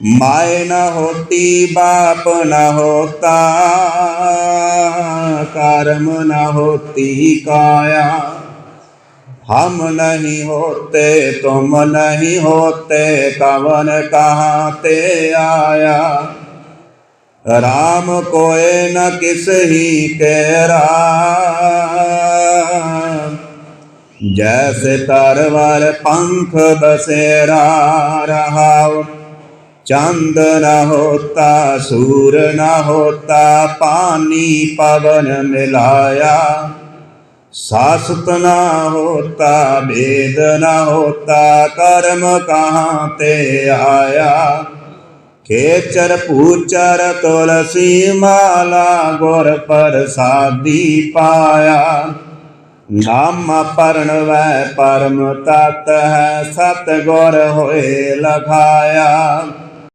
My न होती बाप न होता कर्म न होती काया हम नहीं होते तुम नहीं होते कवन कहाँ ते आया राम कोय न किस ही केरा जैसे तरवर पंख बसेरा रहाओ ਚੰਦ ਨ ਹੋਤਾ, ਸੂਰ ਨ ਹੋਤਾ ਪਾਨੀ ਪਵਨ ਮਿਲਾਇਆ। ਸਾਸਤ ਨ ਹੋਤਾ, ਵੇਦ ਨ ਹੋਤਾ, ਕਰਮ ਕਹਾਂ ਤੇ ਆਇਆ। ਖੇਚਰ ਪੂਚਰ ਤੁਲਸੀ ਮਾਲਾ ਗੁਰ ਪ੍ਰਸਾਦੀ ਪਾਇਆ। ਨਾਮ ਪਰਣ ਵੈ ਪਰਮ ਤਤ ਹੈ ਸਤ ਗੁਰ ਹੋਏ ਲਖਾਇਆ।